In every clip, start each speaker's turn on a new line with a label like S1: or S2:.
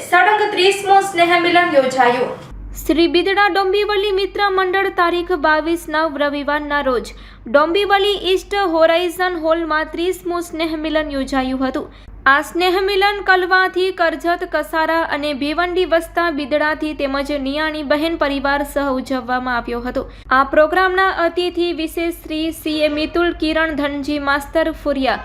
S1: સળંગ ત્રીસમો સ્નેહ મિલન યોજાયું.
S2: શ્રી બિદડા ડોંબીવલી મિત્ર મંડળ તારીખ બાવીસ નવ રવિવારના રોજ ડોંબીવલી ઈસ્ટ હોરાઇઝન હોલમાં ત્રીસમું સ્નેહ મિલન યોજાયું હતું. આ સ્નેહ મિલન કલવાથી કરજત, કસારા અને ભીવંડી વસતા બિદડાથી તેમજ નિયાણી બહેન પરિવાર સહ ઉજવવામાં આવ્યો હતો. આ પ્રોગ્રામના અતિથિ વિશેષ શ્રી સીએ મિતુલ કિરણ ધનજી, માસ્તર ફુરિયા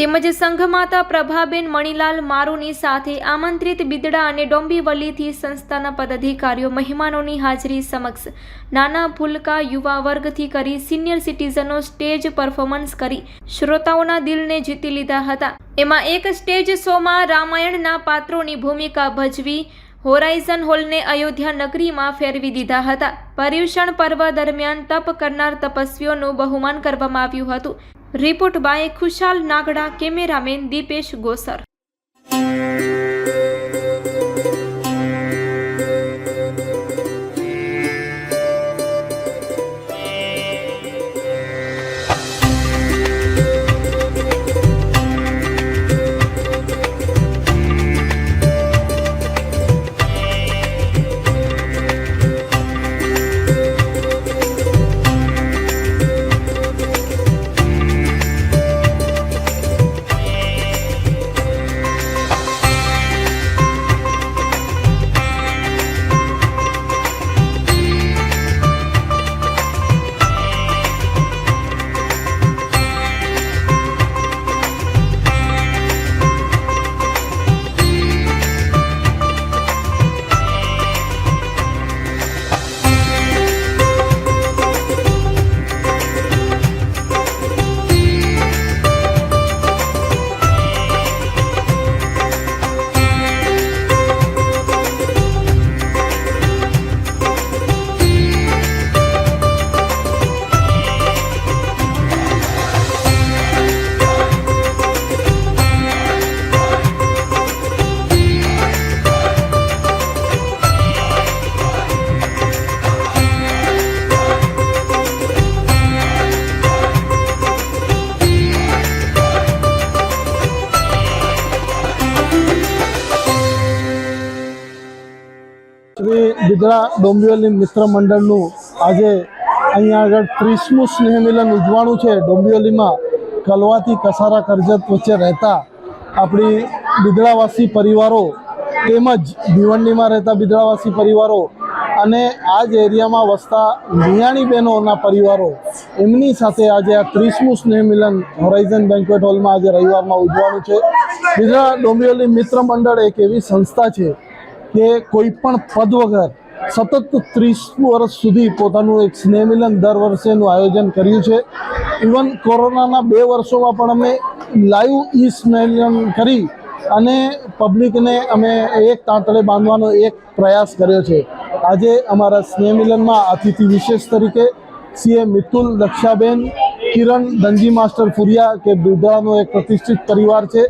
S2: તેમજ સંઘમાતા પ્રભાબેન મણીલાલ મારુની સાથે આમંત્રિત બિદડા અને ડોંબીવલીથી સંસ્થાના પદાધિકારીઓ મહેમાનોની હાજરી સમક્ષ નાના ભૂલકા યુવા વર્ગથી કરી સિનિયર સિટીઝનો સ્ટેજ પરફોર્મન્સ કરી શ્રોતાઓના દિલને જીતી લીધા હતા. એમાં એક સ્ટેજ શોમાં રામાયણના પાત્રોની ભૂમિકા ભજવી હોરાઇઝન હોલને અયોધ્યા નગરીમાં ફેરવી દીધા હતા. પર્યુષણ પર્વ દરમિયાન તપ કરનાર તપસ્વીઓનું બહુમાન કરવામાં આવ્યું હતું. Report by Khushal Nagda cameraman Dipesh Gosar.
S3: Bidada Dombivli મિત્ર મંડળનું આજે અહીંયા આગળ ત્રીસમું સ્નેહ મિલન ઉજવાણું છે. ડોંબિવલીમાં કલવાથી કસારા કરજત વચ્ચે રહેતા આપણી બિદડાવાસી પરિવારો તેમજ ભિવંડીમાં રહેતા બિદડાવાસી પરિવારો અને આ જ એરિયામાં વસતા નિયાણી બહેનોના પરિવારો એમની સાથે આજે આ ત્રીસમું સ્નેહ મિલન હોરાઇઝન બેન્ક્વેટ હોલમાં આજે રવિવારમાં ઉજવાનું છે. બિદડા ડોંબિવલી મિત્ર મંડળ એક એવી સંસ્થા છે કે કોઈ પણ પદ વગર સતત ત્રીસ વર્ષ સુધી પોતાનું એક સ્નેહ મિલન દર વર્ષેનું આયોજન કર્યું છે. ઇવન કોરોનાના બે વર્ષોમાં પણ અમે લાઈવ ઈ સ્નેહ કરી અને પબ્લિકને અમે એક તાંતળે બાંધવાનો એક પ્રયાસ કર્યો છે. આજે અમારા સ્નેહ મિલનમાં અતિથિ વિશેષ તરીકે સીએ મિતુલ દક્ષાબેન, કિરણ ધનજી માસ્ટર ફુરિયા કે બિરદાનો એક પ્રતિષ્ઠિત પરિવાર છે.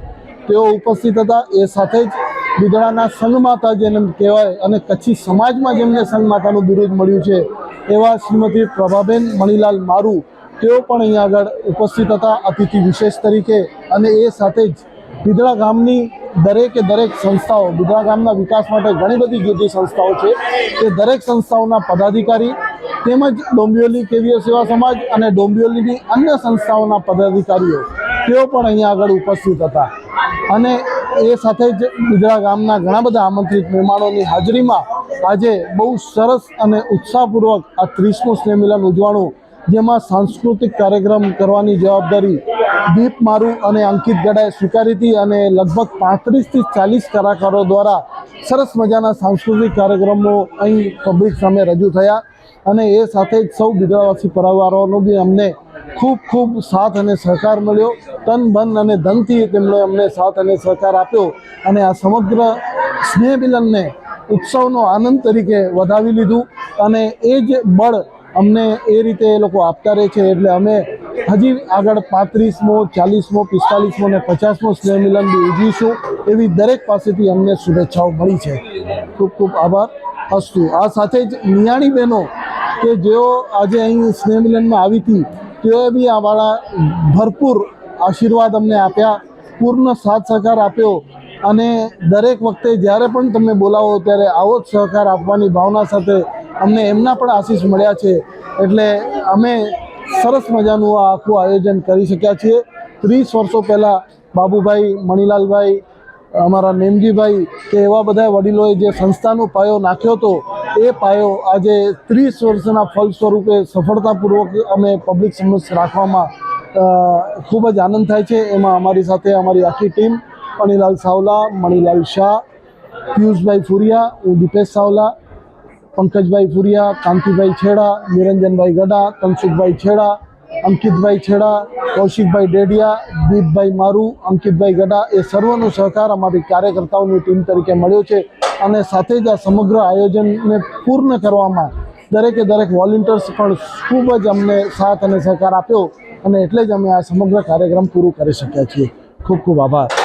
S3: તેઓ ઉપસ્થિત હતા. એ સાથે જ બિદડાના સંઘ માતા જેને કહેવાય અને કચ્છી સમાજમાં જેમને સંઘ માતાનું બિરુદ મળ્યું છે, એવા શ્રીમતી પ્રભાબેન મણીલાલ મારુ, તેઓ પણ અહીંયા આગળ ઉપસ્થિત હતા અતિથિ વિશેષ તરીકે અને એ સાથે જ બિદડા ગામની દરેકે દરેક સંસ્થાઓ બિદડા ગામના વિકાસ માટે ઘણી બધી જુદી સંસ્થાઓ છે તે દરેક સંસ્થાઓના પદાધિકારી તેમજ ડોંબિવલી કેવીય સેવા સમાજ અને ડોંબિવલીની અન્ય સંસ્થાઓના પદાધિકારીઓ, તેઓ પણ અહીંયા આગળ ઉપસ્થિત હતા. અને એ સાથે જ બિદડા ગામના ઘણા બધા આમંત્રિત મહેમાનોની હાજરીમાં આજે બહુ સરસ અને ઉત્સાહપૂર્વક આ ત્રીસમું સ્નેહમિલન ઉજવાણું, જેમાં સાંસ્કૃતિક કાર્યક્રમ કરવાની જવાબદારી દીપ મારું અને અંકિત ગડાએ સ્વીકારી હતી અને લગભગ પાંત્રીસથી ચાલીસ કલાકારો દ્વારા સરસ મજાના સાંસ્કૃતિક કાર્યક્રમો અહીં પબ્લિક સામે રજૂ થયા. અને એ સાથે જ સૌ બિદડાવાસી પરિવારોનો બી અમને ખૂબ ખૂબ સાથ અને સહકાર મળ્યો. તન, બન અને ધનથી તેમણે અમને સાથ અને સહકાર આપ્યો અને આ સમગ્ર સ્નેહ મિલનને ઉત્સવનો આનંદ તરીકે વધાવી લીધું અને એ જ બળ અમને એ રીતે એ લોકો આપતા રહે છે એટલે અમે હજી આગળ પાંત્રીસમો, ચાલીસમો, પિસ્તાલીસમો અને પચાસમો સ્નેહ મિલન બી ઉજવીશું એવી દરેક પાસેથી અમને શુભેચ્છાઓ મળી છે. ખૂબ ખૂબ આભાર. અસ્તુ. આ સાથે જ નિયાણી બહેનો કે જેઓ આજે અહીં સ્નેહ મિલનમાં આવી હતી તેઓએ બી અમારા ભરપૂર આશીર્વાદ અમને આપ્યા, પૂર્ણ સાથ સહકાર આપ્યો અને દરેક વખતે જ્યારે પણ તમે બોલાવો ત્યારે આવો જ સહકાર આપવાની ભાવના સાથે અમને એમના પણ આશીષ મળ્યા છે. એટલે અમે સરસ મજાનું આ આખું આયોજન કરી શક્યા છીએ. ત્રીસ વર્ષો પહેલાં બાબુભાઈ મણિલાલભાઈ, અમારા નેમજીભાઈ કે એવા બધા વડીલોએ જે સંસ્થાનો પાયો નાખ્યો હતો એ પાયો આજે ત્રીસ વર્ષના ફલ સ્વરૂપે સફળતાપૂર્વક અમે પબ્લિક સમક્ષ રાખવામાં ખૂબ જ આનંદ થાય છે. એમાં અમારી સાથે અમારી આખી ટીમ મણિલાલ સાવલા, મણિલાલ શાહ, પિયુષભાઈ ફુરિયા, હું દીપેશ સાવલા, પંકજભાઈ ફુરિયા, કાંતિભાઈ છેડા, નિરંજનભાઈ ગડા તનસુખભાઈ છેડા, અંકિતભાઈ છેડા, કૌશિકભાઈ ડેડિયા, દીપભાઈ મારુ, અંકિતભાઈ ગડા એ સર્વનો સહકાર અમારી કાર્યકર્તાઓની ટીમ તરીકે મળ્યો છે. અને સાથે જ આ સમગ્ર આયોજનને પૂર્ણ કરવામાં દરેકે દરેક વોલેન્ટિયર્સ પણ ખૂબ જ અમને સાથ અને સહકાર આપ્યો અને એટલે જ અમે આ સમગ્ર કાર્યક્રમ પૂરું કરી શક્યા છીએ. ખૂબ ખૂબ આભાર.